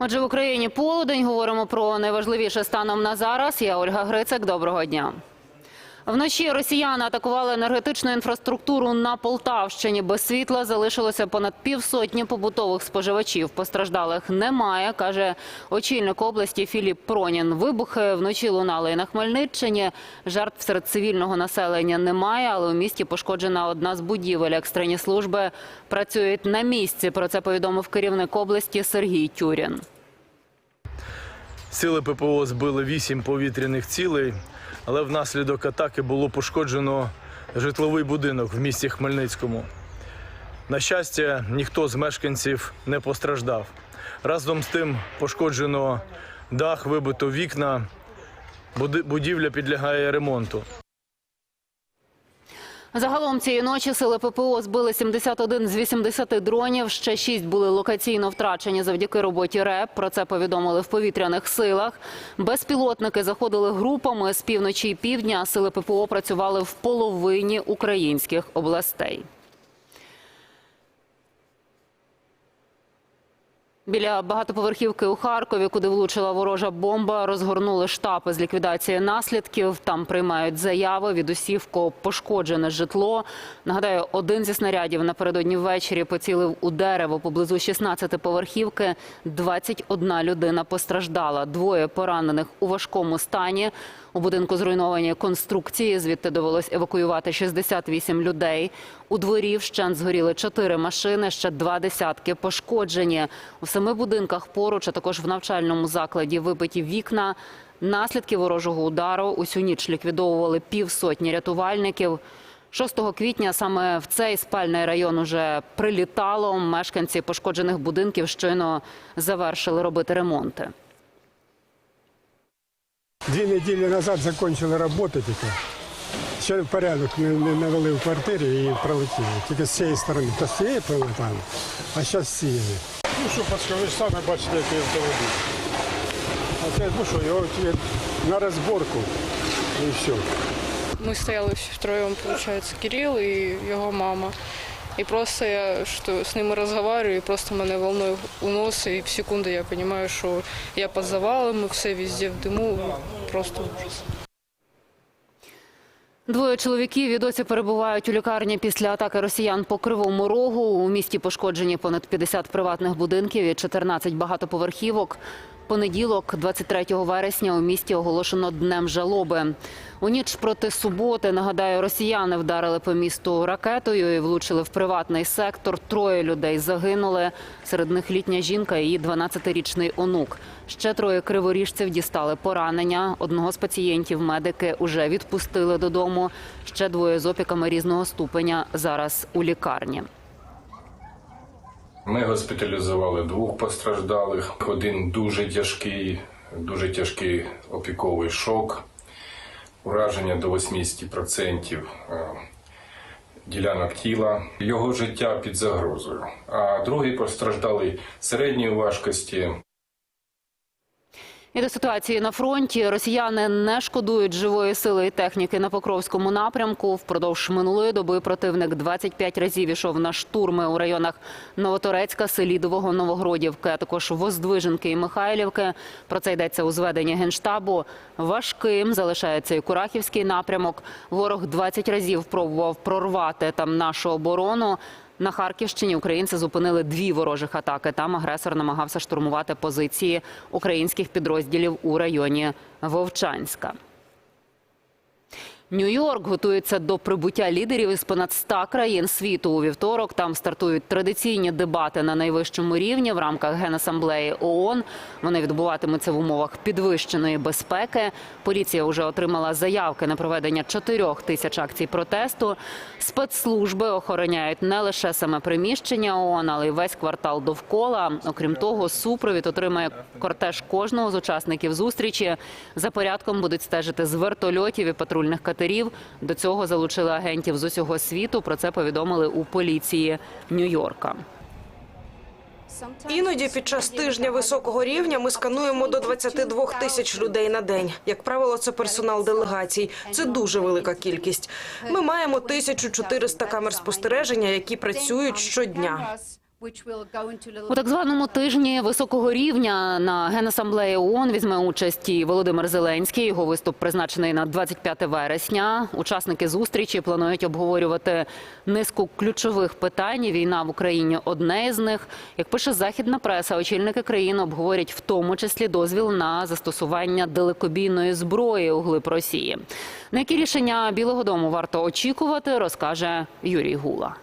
Отже, в Україні полудень говоримо про найважливіше станом на зараз. Я Ольга Грицик. Доброго дня. Вночі росіяни атакували енергетичну інфраструктуру на Полтавщині. Без світла залишилося понад півсотні побутових споживачів. Постраждалих немає, каже очільник області Філіп Пронін. Вибухи вночі лунали і на Хмельниччині. Жертв серед цивільного населення немає, але у місті пошкоджена одна з будівель. Екстрені служби працюють на місці. Про це повідомив керівник області Сергій Тюрін. Сили ППО збили вісім повітряних цілей, але внаслідок атаки було пошкоджено житловий будинок в місті Хмельницькому. На щастя, ніхто з мешканців не постраждав. Разом з тим пошкоджено дах, вибито вікна. Будівля підлягає ремонту. Загалом цієї ночі сили ППО збили 71 з 80 дронів. Ще 6 були локаційно втрачені завдяки роботі РЕП. Про це повідомили в повітряних силах. Безпілотники заходили групами з півночі і півдня. Сили ППО працювали в половині українських областей. Біля багатоповерхівки у Харкові, куди влучила ворожа бомба, розгорнули штаб з ліквідації наслідків. Там приймають заяви від усіх, кого пошкоджене житло. Нагадаю, один зі снарядів напередодні ввечері поцілив у дерево поблизу 16-поверхівки. 21 людина постраждала. Двоє поранених у важкому стані. У будинку зруйновані конструкції. Звідти довелось евакуювати 68 людей. У дворі вщент згоріли чотири машини, ще два десятки пошкоджені. У семи будинках поруч, а також в навчальному закладі вибиті вікна. Наслідки ворожого удару усю ніч ліквідовували півсотні рятувальників. 6 квітня саме в цей спальний район уже прилітало. Мешканці пошкоджених будинків щойно завершили робити ремонти. Дві неділі назад закінчили роботи тільки. Ще порядок не, не навели в квартирі і пролетіли. Тільки з цієї сторони. То з цієї прилетали, а зараз з цієї. Ну що, пачка, ви ж самі бачите, який автомобіль. А це, ну що, його тільки на розборку і все. Мы стояли всі втроєм, получается, Кирил і його мама. І просто я що з ними розмовляю, і просто мене волною уносить, і в секунду я розумію, що я під завалами, все везде в диму, просто ужас. Двоє чоловіків і досі перебувають у лікарні після атаки росіян по Кривому Рогу. У місті пошкоджені понад 50 приватних будинків і 14 багатоповерхівок. Понеділок, 23 вересня, у місті оголошено днем жалоби. У ніч проти суботи, нагадаю, росіяни вдарили по місту ракетою і влучили в приватний сектор. Троє людей загинули. Серед них літня жінка і її 12-річний онук. Ще троє криворіжців дістали поранення. Одного з пацієнтів медики уже відпустили додому. Ще двоє з опіками різного ступеня зараз у лікарні. Ми госпіталізували двох постраждалих. Один дуже тяжкий, дуже тяжкий опіковий шок, ураження до 80% е, ділянок тіла. Його життя під загрозою. А другий постраждалий середньої важкості. І до ситуації на фронті росіяни не шкодують живої сили і техніки на Покровському напрямку. Впродовж минулої доби противник 25 разів ішов на штурми у районах Новоторецька, Селідового, Новогродівки, а також Воздвиженки і Михайлівки. Про це йдеться у зведенні генштабу. Важким залишається і Курахівський напрямок. Ворог 20 разів пробував прорвати там нашу оборону. На Харківщині українці зупинили дві ворожих атаки. Там агресор намагався штурмувати позиції українських підрозділів у районі Вовчанська. Нью-Йорк готується до прибуття лідерів із понад 100 країн світу у вівторок. Там стартують традиційні дебати на найвищому рівні в рамках Генасамблеї ООН. Вони відбуватимуться в умовах підвищеної безпеки. Поліція вже отримала заявки на проведення 4 тисяч акцій протесту. Спецслужби охороняють не лише саме приміщення ООН, але й весь квартал довкола. Окрім того, супровід отримає кортеж кожного з учасників зустрічі. За порядком будуть стежити з вертольотів і патрульних катерів. До цього залучили агентів з усього світу. Про це повідомили у поліції Нью-Йорка. Іноді під час тижня високого рівня ми скануємо до 22 тисяч людей на день. Як правило, це персонал делегацій. Це дуже велика кількість. Ми маємо 1400 камер спостереження, які працюють щодня. У так званому тижні високого рівня на генасамблеї ООН візьме участь і Володимир Зеленський. Його виступ призначений на 25 вересня. Учасники зустрічі планують обговорювати низку ключових питань. Війна в Україні одне із них. Як пише західна преса, очільники країн обговорять в тому числі дозвіл на застосування далекобійної зброї у глиб Росії. На які рішення Білого Дому варто очікувати, розкаже Юрій Гула.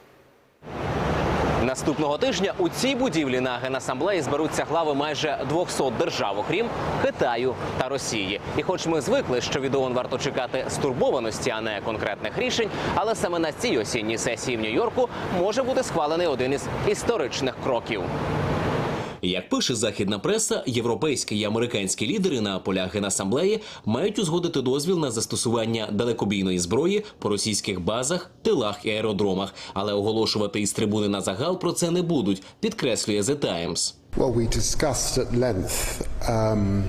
Наступного тижня у цій будівлі на генасамблеї зберуться глави майже 200 держав, окрім Китаю та Росії. І хоч ми звикли, що від ООН варто чекати стурбованості, а не конкретних рішень, але саме на цій осінній сесії в Нью-Йорку може бути схвалений один із історичних кроків. Як пише західна преса, європейські і американські лідери на полях генасамблеї мають узгодити дозвіл на застосування далекобійної зброї по російських базах, тилах і аеродромах, але оголошувати із трибуни на загал про це не будуть. Підкреслює The Times. Well, we discussed at length um,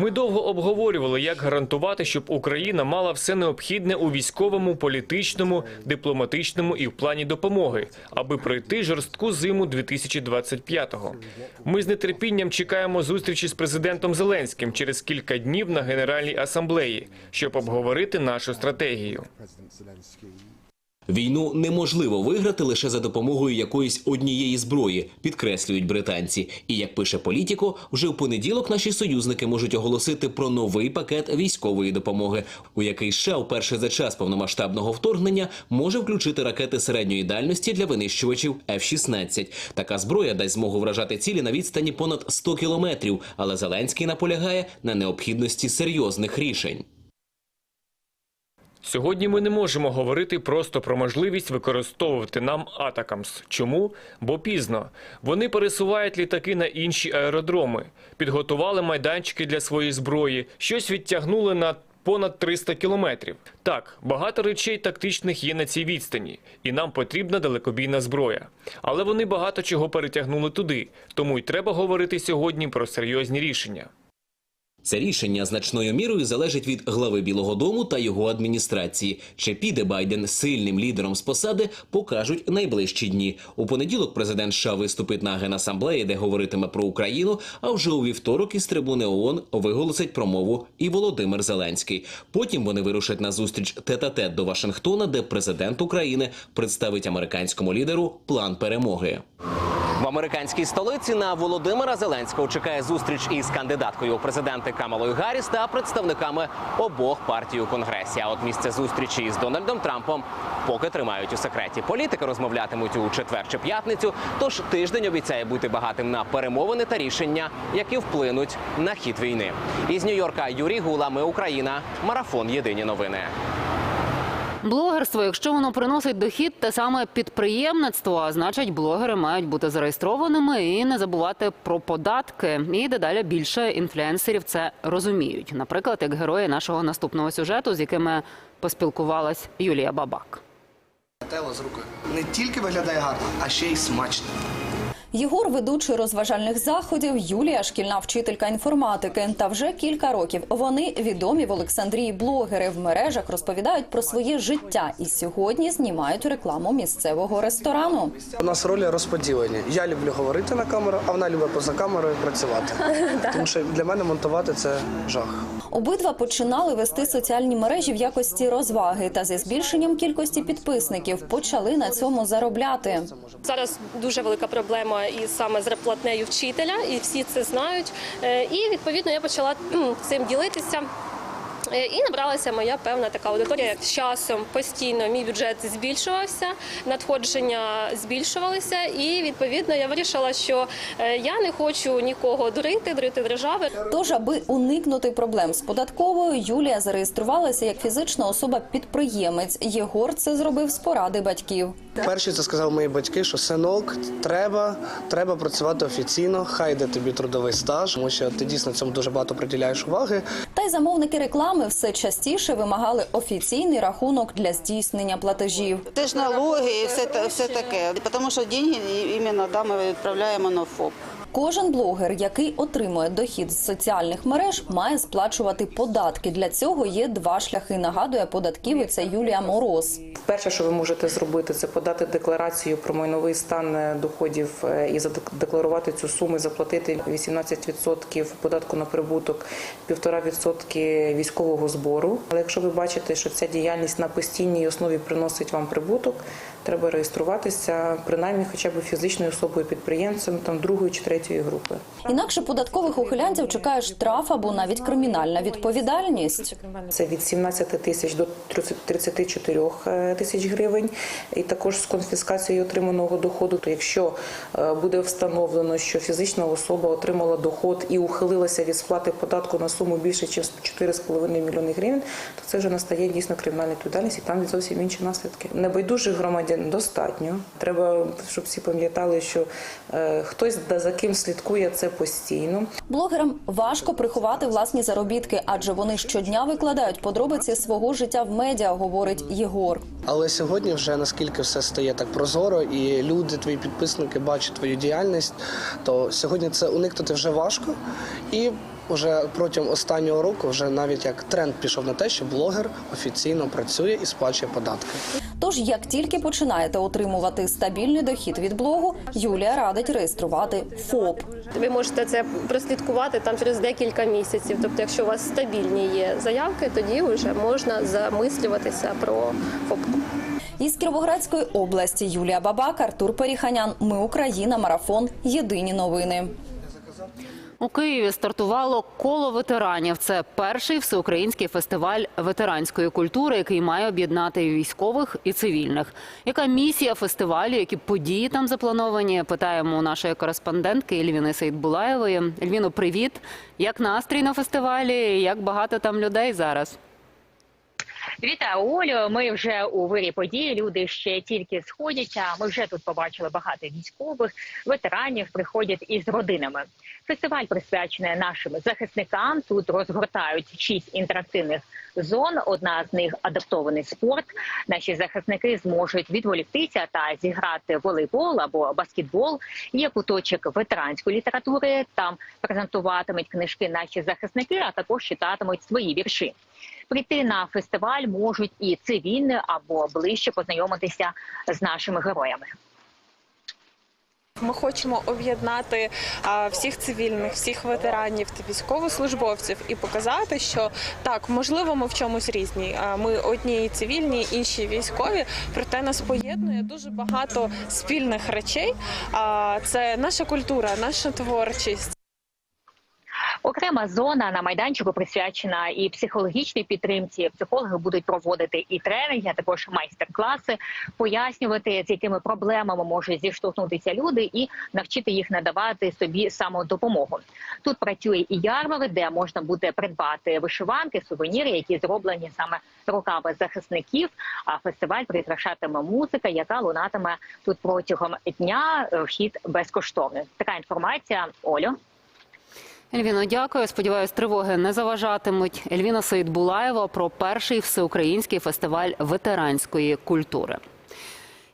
Ми довго обговорювали, як гарантувати, щоб Україна мала все необхідне у військовому, політичному, дипломатичному і в плані допомоги, аби пройти жорстку зиму 2025-го. Ми з нетерпінням чекаємо зустрічі з президентом Зеленським через кілька днів на Генеральній асамблеї, щоб обговорити нашу стратегію. Війну неможливо виграти лише за допомогою якоїсь однієї зброї, підкреслюють британці. І як пише політіко, вже в понеділок наші союзники можуть оголосити про новий пакет військової допомоги, у який США вперше за час повномасштабного вторгнення може включити ракети середньої дальності для винищувачів F-16. Така зброя дасть змогу вражати цілі на відстані понад 100 кілометрів. Але Зеленський наполягає на необхідності серйозних рішень. Сьогодні ми не можемо говорити просто про можливість використовувати нам Атакамс. Чому? Бо пізно. Вони пересувають літаки на інші аеродроми, підготували майданчики для своєї зброї, щось відтягнули на понад 300 кілометрів. Так, багато речей тактичних є на цій відстані, і нам потрібна далекобійна зброя. Але вони багато чого перетягнули туди, тому й треба говорити сьогодні про серйозні рішення. Це рішення значною мірою залежить від глави Білого Дому та його адміністрації. Чи піде Байден сильним лідером з посади, покажуть найближчі дні. У понеділок президент США виступить на генасамблеї, де говоритиме про Україну. А вже у вівторок із трибуни ООН виголосить промову і Володимир Зеленський. Потім вони вирушать на зустріч тет-а-тет до Вашингтона, де президент України представить американському лідеру план перемоги. В американській столиці на Володимира Зеленського чекає зустріч із кандидаткою у президенти Камалою Гарріс та представниками обох партій у конгресі. А от місце зустрічі із Дональдом Трампом поки тримають у секреті. Політики розмовлятимуть у четвер чи п'ятницю. Тож тиждень обіцяє бути багатим на перемовини та рішення, які вплинуть на хід війни. Із Нью-Йорка Юрій Гула. Ми Україна. Марафон. Єдині новини. Блогерство, якщо воно приносить дохід, те саме підприємництво, а значить, блогери мають бути зареєстрованими і не забувати про податки. І дедалі більше інфлюенсерів це розуміють. Наприклад, як герої нашого наступного сюжету, з якими поспілкувалась Юлія Бабак. Тело з рукою не тільки виглядає гарно, а ще й смачно. Єгор ведучий розважальних заходів, Юлія шкільна вчителька інформатики. Та вже кілька років вони відомі в Олександрії блогери в мережах розповідають про своє життя і сьогодні знімають рекламу місцевого ресторану. У нас ролі розподілені. Я люблю говорити на камеру, а вона любить поза камерою працювати. Тому що для мене монтувати це жах. Обидва починали вести соціальні мережі в якості розваги та зі збільшенням кількості підписників почали на цьому заробляти. Зараз дуже велика проблема із саме зарплатнею вчителя, і всі це знають. Е, І відповідно я почала цим ділитися. Е, І набралася моя певна така аудиторія. З часом постійно мій бюджет збільшувався, надходження збільшувалися, і відповідно я вирішила, що е, я не хочу нікого дурити, дурити держави. Тож, аби уникнути проблем з податковою, Юлія зареєструвалася як фізична особа-підприємець. Єгор це зробив з поради батьків. Перші це сказали мої батьки, що синок, треба, треба працювати офіційно, хай йде тобі трудовий стаж, тому що ти дійсно цьому дуже багато приділяєш уваги. Та й замовники реклами все частіше вимагали офіційний рахунок для здійснення платежів. Теж ж налоги і все, все таке. Тому що гроші іменно да, ми відправляємо на ФОП. Кожен блогер, який отримує дохід з соціальних мереж, має сплачувати податки. Для цього є два шляхи. Нагадує податківиця Юлія Мороз. Перше, що ви можете зробити, це подати декларацію про майновий стан е, доходів е, і задекларувати цю суму, заплатити 18% податку на прибуток, 1,5% військового збору. Але якщо ви бачите, що ця діяльність на постійній основі приносить вам прибуток, треба реєструватися принаймні хоча б фізичною особою підприємцем там другої чи третьої групи. Інакше податкових ухилянців чекає штраф або навіть кримінальна відповідальність. Це від 17 тисяч до 34 тисяч гривень, і також з конфіскацією отриманого доходу. То якщо е, буде встановлено, що фізична особа отримала доход і ухилилася від сплати податку на суму більше, ніж 4,5 мільйони гривень, то це вже настає дійсно кримінальна відповідальність, і там зовсім інші наслідки. Небайдужих громадян достатньо. Треба, щоб всі пам'ятали, що е, хтось за ким слідкує це постійно. Блогерам важко приховати власні заробітки, адже вони щодня викладають подробиці свого життя в медіа, говорить Єгор. Але сьогодні вже наскільки все стає так прозоро, і люди, твої підписники бачать твою діяльність, то сьогодні це уникнути вже важко. І вже протягом останнього року вже навіть як тренд пішов на те, що блогер офіційно працює і сплачує податки. Тож, як тільки починаєте отримувати стабільний дохід від блогу, Юлія радить реєструвати ФОП. Ви можете це прослідкувати там через декілька місяців. Тобто, якщо у вас стабільні є заявки, тоді вже можна замислюватися про ФОП. Із Кіровоградської області Юлія Бабак, Артур Періханян. Ми Україна. Марафон. Єдині новини. У Києві стартувало коло ветеранів. Це перший всеукраїнський фестиваль ветеранської культури, який має об'єднати військових і цивільних. Яка місія фестивалю? Які події там заплановані? Питаємо у нашої кореспондентки Ельвіни Сейдбулаєвої. Ельвіно, привіт! Як настрій на фестивалі? Як багато там людей зараз? Вітаю, Олю. Ми вже у вирі події. Люди ще тільки сходяться. Ми вже тут побачили багато військових ветеранів. Приходять із родинами. Фестиваль присвячений нашим захисникам. Тут розгортають шість інтерактивних зон. Одна з них адаптований спорт. Наші захисники зможуть відволіктися та зіграти волейбол або баскетбол. Є куточок ветеранської літератури. Там презентуватимуть книжки наші захисники, а також читатимуть свої вірші. Прийти на фестиваль можуть і цивільні або ближче познайомитися з нашими героями. Ми хочемо об'єднати всіх цивільних, всіх ветеранів та військовослужбовців і показати, що так можливо, ми в чомусь різні. Ми одні цивільні, інші військові. Проте нас поєднує дуже багато спільних речей. Це наша культура, наша творчість. Окрема зона на майданчику присвячена і психологічній підтримці. Психологи будуть проводити і тренінги, а також майстер-класи, пояснювати, з якими проблемами можуть зіштовхнутися люди, і навчити їх надавати собі самодопомогу. Тут працює і ярмарок, де можна буде придбати вишиванки, сувеніри, які зроблені саме руками захисників. А фестиваль прикрашатиме музика, яка лунатиме тут протягом дня. Вхід безкоштовний. Така інформація, Олю. Ельвіно, дякую. Сподіваюсь, тривоги не заважатимуть. Ельвіна Саїдбулаєва про перший всеукраїнський фестиваль ветеранської культури.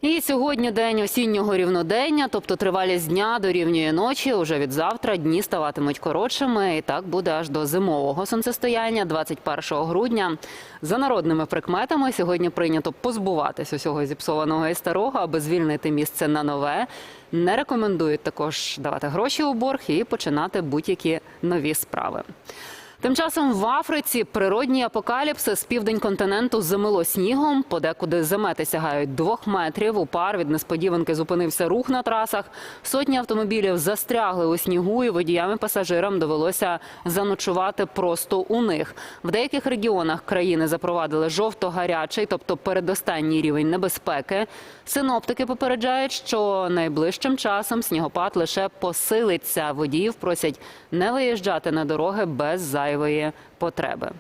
І сьогодні день осіннього рівнодення, тобто тривалість дня дорівнює ночі. Уже від завтра дні ставатимуть коротшими, і так буде аж до зимового сонцестояння, 21 грудня. За народними прикметами сьогодні прийнято позбуватись усього зіпсованого і старого, аби звільнити місце на нове. Не рекомендують також давати гроші у борг і починати будь-які нові справи. Тим часом в Африці природній апокаліпсис з південь континенту замило снігом. Подекуди замети сягають двох метрів. У пар від несподіванки зупинився рух на трасах. Сотні автомобілів застрягли у снігу, і водіям і пасажирам довелося заночувати просто у них. В деяких регіонах країни запровадили жовто-гарячий, тобто передостанній рівень небезпеки. Синоптики попереджають, що найближчим часом снігопад лише посилиться. Водіїв просять не виїжджати на дороги без зайвої потреби.